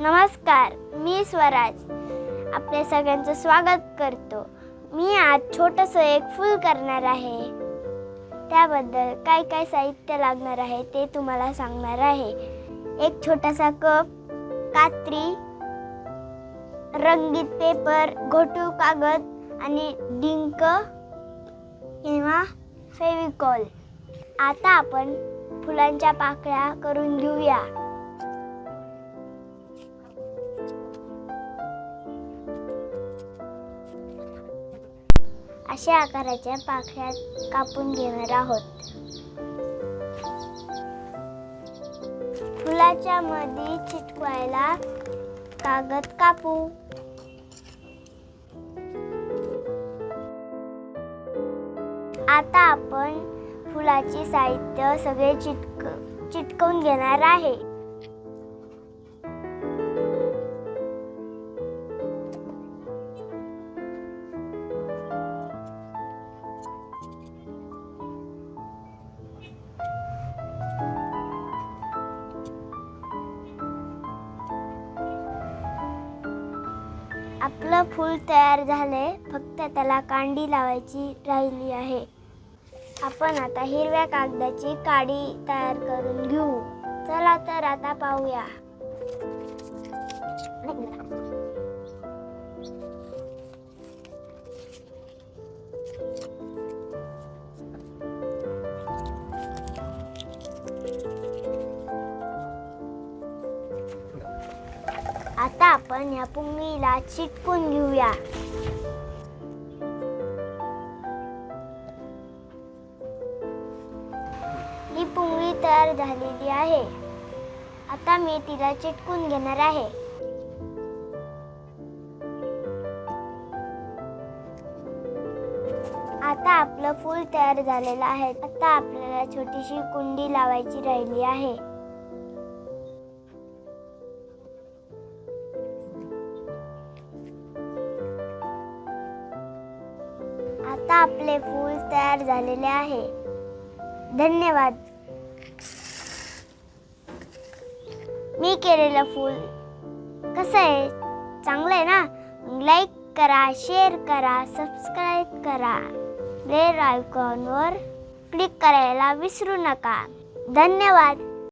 नमस्कार मी स्वराज. आपल्या सगळ्यांचं स्वागत करतो. मी आज छोटंसं एक फूल करणार आहे. त्याबद्दल काय काय साहित्य लागणार आहे ते तुम्हाला सांगणार आहे. एक छोटासा कप कात्री रंगीत पेपर घोटू कागद आणि डिंक किंवा फेविकॉल. आता आपण फुलांच्या पाकळ्या करून घेऊया. अशा आकाराच्या पाकळ्यात कापून घेणार आहोत. फुलाच्या मध्ये चिटकवायला कागद कापू. आता आपण फुलाचे साहित्य सगळे चिटक चिटकवून घेणार आहे. आपलं फूल तयार झालंय फक्त त्याला कांडी लावायची राहिली आहे. आपण आता हिरव्या कागदाची काडी तयार करून घेऊ. चला तर आता पाहूया. आता आपण या पुंगीला चिटकून घेऊया. ही पुंगळी तयार झालेली आहे. आता मी तिला चिटकून घेणार आहे. आता आपलं फूल तयार झालेलं आहे. आता आपल्याला छोटीशी कुंडी लावायची राहिली आहे. आता आपले फूल तयार झालेले आहे. धन्यवाद. मी केलेलं फूल कसं आहे? चांगलं आहे ना? लाईक करा शेअर करा सबस्क्राईब करा. बेल आयकॉनवर क्लिक करायला विसरू नका. धन्यवाद.